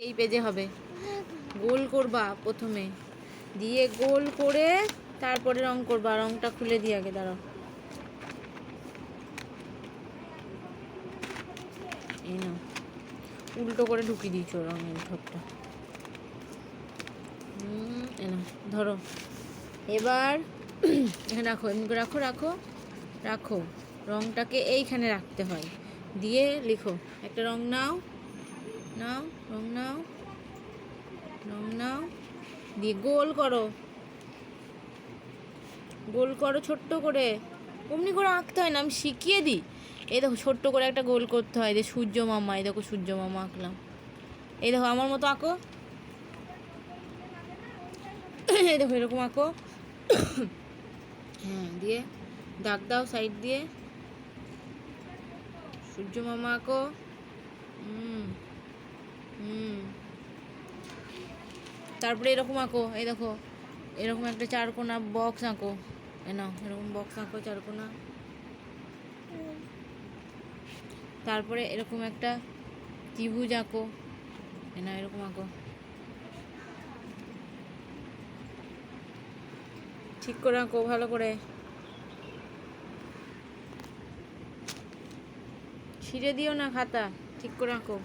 এই পেজে হবে। গোল করবা প্রথমে। দিয়ে গোল করে তারপরে রং করবা। রংটা খুলে দিয়ে আগে দাঁড়াও। এই না উল্টো করে ঢুকিয়ে দিয়েছ রঙের এই ধরো। এবার এখানে রাখো, এমনি রাখো রাখো রাখো। রংটাকে এইখানে রাখতে হয়। দিয়ে লিখো। একটা রং নাও। রং নাও রং নাও দিয়ে গোল করো। গোল করো ছোট্ট করে। অমনি করে আঁকতে হয় না, আমি শিখিয়ে দিই। এই দেখো ছোট্ট করে একটা গোল করতে হয় যে সূর্য মামা, এই দেখো সূর্য মামা আঁকলাম। এই দেখো আমার মতো আঁকো। এই দেখো এরকম আঁকো। হ্যাঁ দিয়ে দাগ দাও সাইড দিয়ে। সূর্য মামা আঁকো। হুম। হুম। তারপরে এরকম আঁকো, এই দেখো, এরকম একটা চারকোনা বক্স আঁকো। এ নাও, এরকম বক্স আঁকো চারকোনা। তারপরে এরকম একটা ত্রিভুজ আঁকো। এ না এরকম আঁকো। ঠিক করে আঁকো, ভালো করে। ছিঁড়ে দিও না খাতা, ঠিক করে আঁকো।